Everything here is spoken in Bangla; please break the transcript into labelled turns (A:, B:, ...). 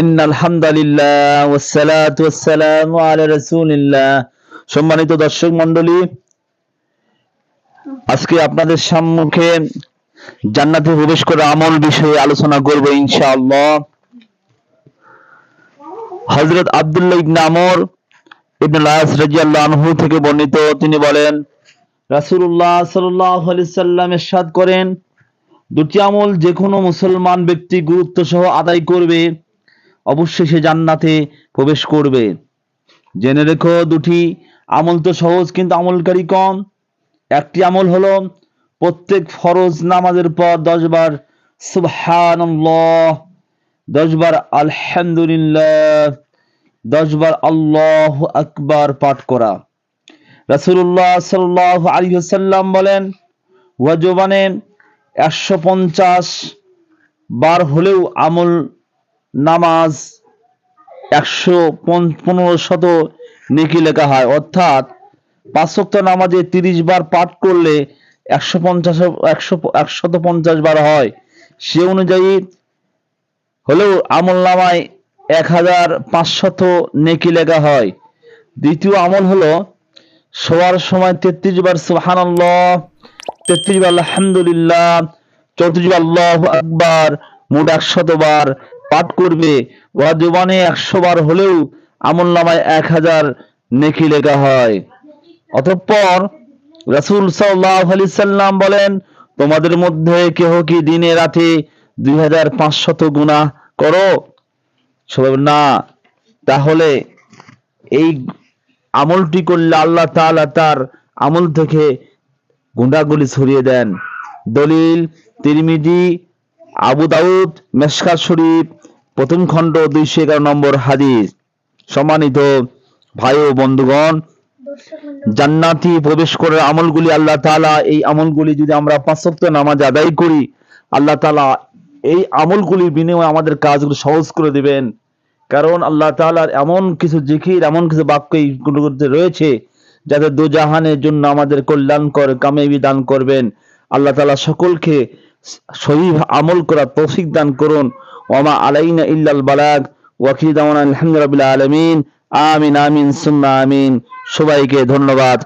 A: ইন আলহামদুলিল্লাহ ওয়াসসালাতু ওয়াসসালামু আলা রাসূলিল্লাহ। সম্মানিত দর্শক মণ্ডলী, আজকে আপনাদের সম্মুখে জান্নাতে প্রবেশ করার আমল বিষয়ে আলোচনা করব ইনশাআল্লাহ। হযরত আব্দুল্লাহ ইবনে আমর ইবনে লাস রাদিয়াল্লাহু আনহু থেকে বর্ণিত, তিনি বলেন, রাসূলুল্লাহ সাল্লাল্লাহু আলাইহি সাল্লাম ইরশাদ করেন, দুটি আমল যে কোনো মুসলমান ব্যক্তি গুরুত্ব সহ আদায় করবে। অবশ্যই সে জান্নাতে প্রবেশ করবে। জেনে রেখো দুটি আমল তো সহজ, কিন্তু আমলকারী কম। একটি আমল হলো প্রত্যেক ফরজ নামাজের পর দশ বার সুবহানাল্লাহ, দশ বার আলহামদুলিল্লাহ দশবার আল্লাহ আকবার পাঠ করা। রাসূলুল্লাহ সাল্লাল্লাহু আলাইহি ওয়াসাল্লাম বলেন, ওয়াজবানে একশো পঞ্চাশ বার হলেও আমল নামাজ একশো পনেরো শত নেকি লেখা হয়। অর্থাৎ পাঁচশক্ত নামাজে তিরিশ বার পাঠ করলে একশো পঞ্চাশ, একশো একশত পঞ্চাশ বার হয়। সে অনুযায়ী হলেও আমল নামায় এক হাজার পাঁচশত নেকি লেখা হয়। দ্বিতীয় আমল হলো শোয়ার সময় তেত্রিশ বার সুবহানাল্লাহ, তেত্রিশ বার আলহামদুলিল্লাহ, চৌত্রিশ বার আল্লাহ আকবার মোট একশত বার পাঠ করবে। ওরা জবানে একশো বার হলেও আমল নামায় এক হাজার নেকি লেখা হয়। অতঃপর রাসূল সাল্লাল্লাহু আলাইহি সাল্লাম বলেন, তোমাদের মধ্যে কেহ কি দিনে রাতে দুই হাজার পাঁচশত গুনাহ করো? না। তাহলে এই আমলটি করলে আল্লাহ তাআলা তার আমল থেকে গুন্ডাগুলি ছড়িয়ে দেন। দলিল, তিরমিজি আবু দাউদ মেশকাত শরীফ, প্রথম খণ্ড দুইশো এগারো নম্বর হাদিস। সম্মানিত ভাই ও বন্ধুগণ, জান্নাতি প্রবেশ করার আমলগুলি আল্লাহ তাআলা, এই আমলগুলি যদি আমরা পাঁচ ওয়াক্ত নামাজ আদায় করি, আল্লাহ তালা এই আমলগুলির বিনিময়ে আমাদের কাজগুলো সহজ করে দিবেন। কারণ আল্লাহ তাআলার এমন কিছু জিকির, এমন কিছু বাক্য রয়েছে, যাতে দুজাহানের জন্য আমাদের কল্যাণ কল্যাণকর কামেবি দান করবেন। আল্লাহ তালা সকলকে সহি আমল করার তৌফিক দান করুন। ওমা আলাইনা ইল্লাল বালাগ। ওয়াকিল দাওয়ানা আলহামদুলিল্লাহ আলামিন। আমিন আমিন, সুম্মা আমিন। সবাইকে ধন্যবাদ।